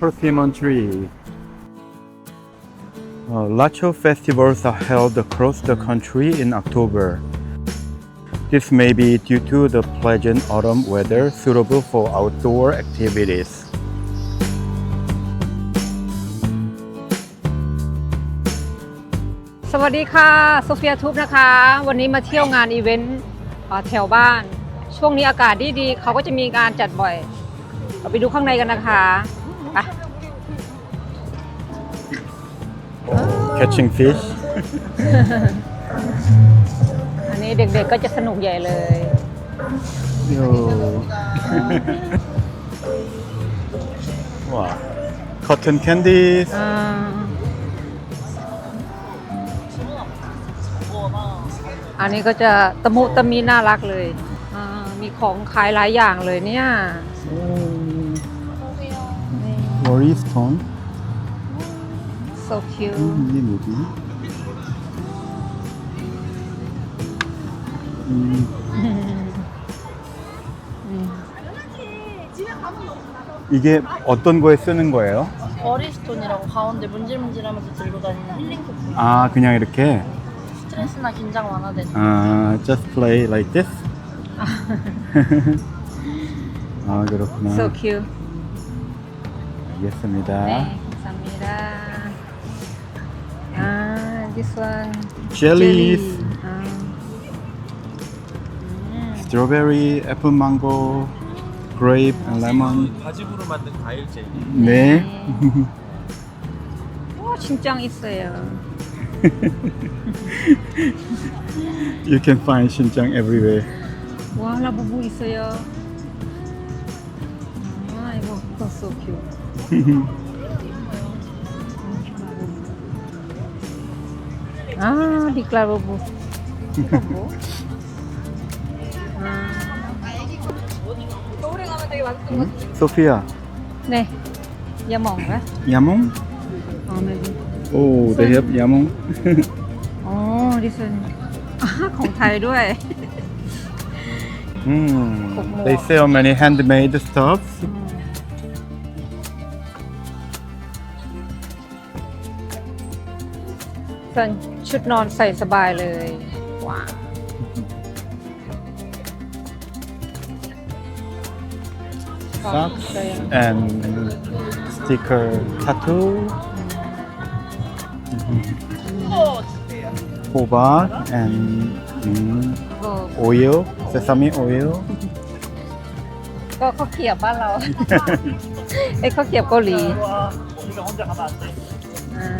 Persimmon tree. Uh, Lacho festivals are held across the country in October. This may be due to the pleasant autumn weather suitable for outdoor activities.. สวัสดีค่ะโซเฟียทูบนะคะ วันนี้มาเที่ยวงานอีเวนต์แถวบ้าน ช่วงนี้อากาศดีๆเขาก็จะมีการจัดบ่อยเราไปดูข้างในกันนะคะไป Catching fish. อันนี้เด็กๆก็จะสนุกใหญ่เลย Yo. wow. Cotton candies. อ่าอันนี้ก็จะตะมุตะมีน่ารักเลยอ่า มีของขายหลายอย่างเลยเนี่ย Worry stone. so cute 이게 뭐지? 음, 이게 어떤 거에 쓰는 거예요? 버리스톤이라고 가운데 문질문질하면서 들고 다니는 힐링 토프 아, 그냥 이렇게. 스트레스나 긴장 완화되는 아, just play like this. 아, 그렇구나. so cute 알겠습니다. 네, 감사합니다. 아, this one. Jellies, jelly. 아. 음. strawberry, apple mango, grape, and lemon. 가죽으로 만든 과일 젤리. 네. 오, 진짱 있어요. You can find 신장 everywhere. 와, 라부부 있어요. 아, 이거, 이거 so cute. 아, 빅라부부. 이거 뭐? 아. 소피아, 네. 야몽가? 야몽? 어, maybe. Oh, they have 야몽. อ๋อดิฉันอ่าของไทยด้วย Hmm. They sell many handmade stuffs. ส่วนชุดนอนใส่สบายเลย ว้าว Socks and sticker tattoo. 호박 and mm, ซซามิโออิลก็ข้าวเกรียบบ้านเราไอ้ข้าวเกรียบเกาหลีอ่า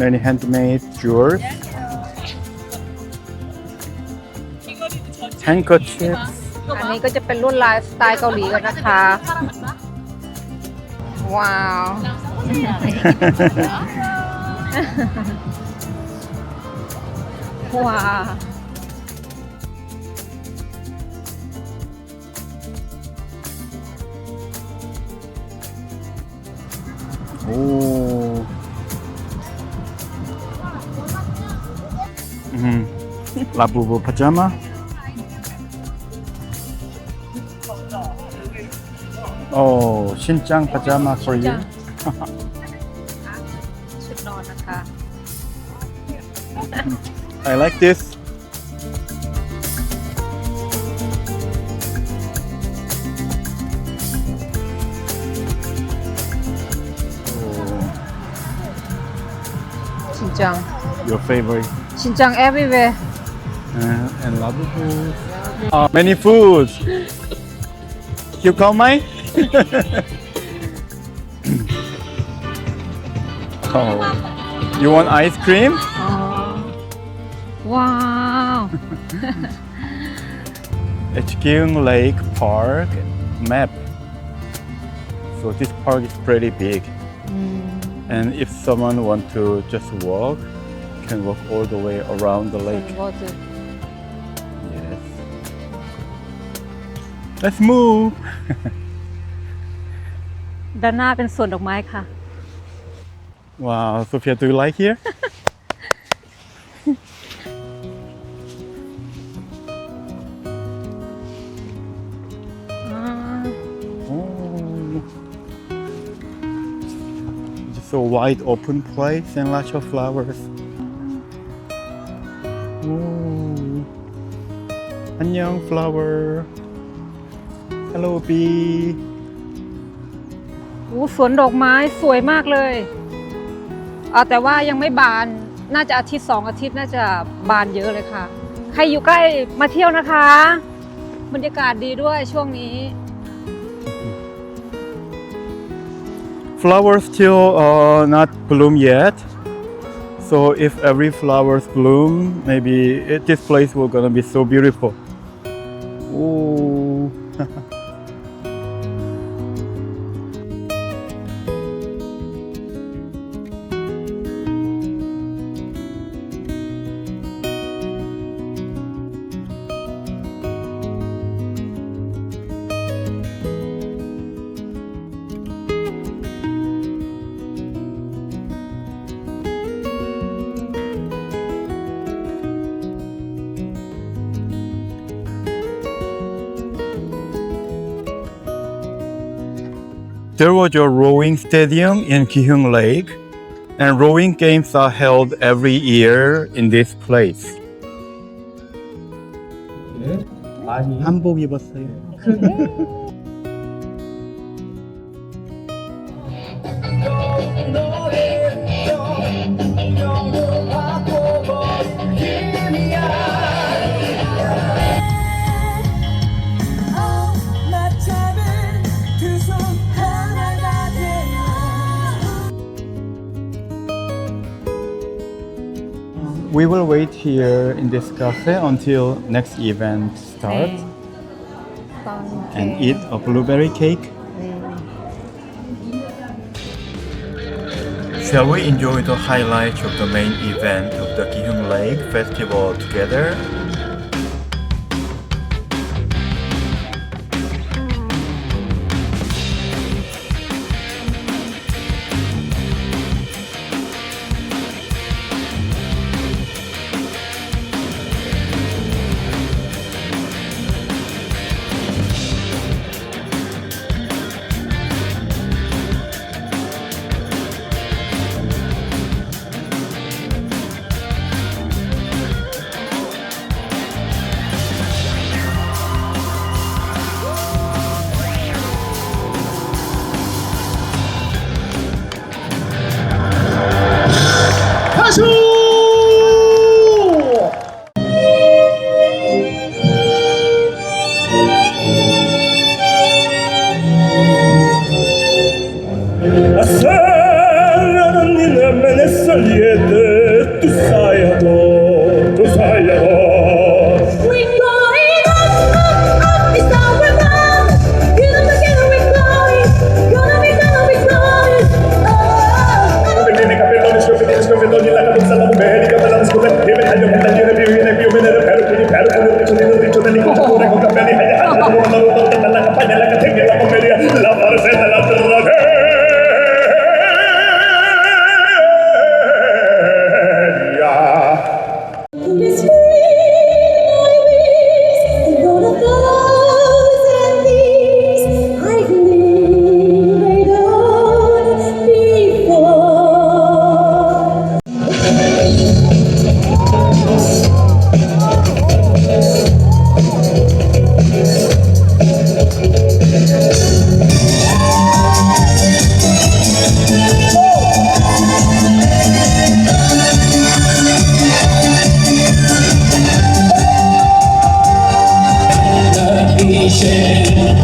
many handmade jewels handkerchiefs อันนี้ก็จะเป็นรุ่นลายสไตล์เกาหลีกันนะคะ ว้าว ว้าว 오. 음. 라부부 파자마. 오, 신장 파자마 for you. ชุดนอนนะคะ I like this. Xinjiang. Your favorite? Xinjiang everywhere. Uh, and love food. Uh, many foods. you call mine? oh. You want ice cream? Oh. Wow. Echkiung Lake Park map. So this park is pretty big. and if someone want to just walk, can walk all the way around the lake. ก็จะ Yes. Let's move. ด้านหน้าเป็นสวนดอกไม้ค่ะ Wow, Sophia, do you like here? So wide open place and lots of flowers. Ooh. 안녕 flower. Hello bee. อู้สวนดอกไม้สวยมากเลยอ่าแต่ว่ายังไม่บานน่าจะอาทิตย์สองอาทิตย์น่าจะบานเยอะเลยค่ะ ใครอยู่ใกล้มาเที่ยวนะคะ บรรยากาศดีด้วยช่วงนี้ Flowers still uh, not bloom yet. So if every flowers bloom, maybe it, this place will gonna be so beautiful. Ooh. There was a rowing stadium in Gihung Lake, and rowing games are held every year in this place. 한복 입었어요. We will wait here in this cafe until next event starts and eat a blueberry cake. Shall we enjoy the highlights of the main event of the Gihung Lake Festival together?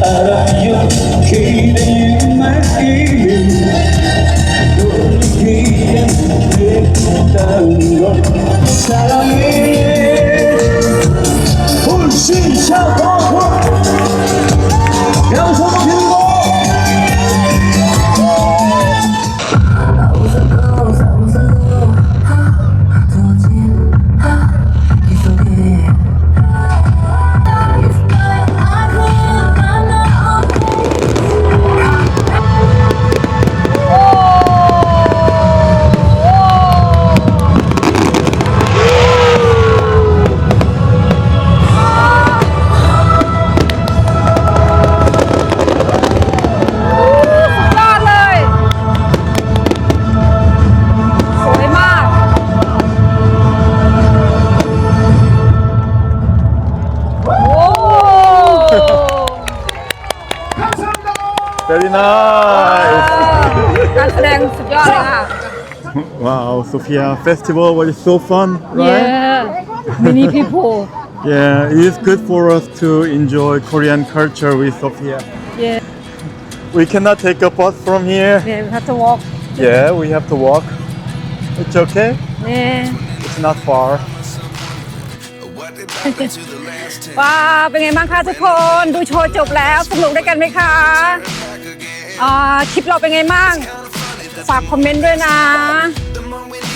알아요 그대의 말을 돌리기엔 그다운 건 사랑이 훨씬 차가워 Eu vou wow Sophia festival was so fun right Yeah many people yeah it is good for us to enjoy Korean culture with Sophia Yeah we cannot take a bus from here Yeah we have to walk yeah we have to walk it's okay Yeah it's not far ว้าวเป็นไงบ้างคะทุกคน ดูโชว์จบแล้วสนุกด้วยกันไหมคะอ่าคลิปเราเป็นไงบ้าง ฝากคอมเมนต์ด้วยนะ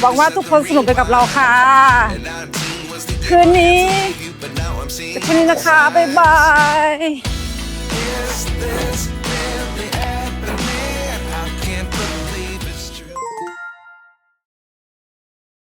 หวังว่าทุกคนสนุกไปกับเราค่ะ คืนนี้คืนนี้นะคะ บ๊ายบาย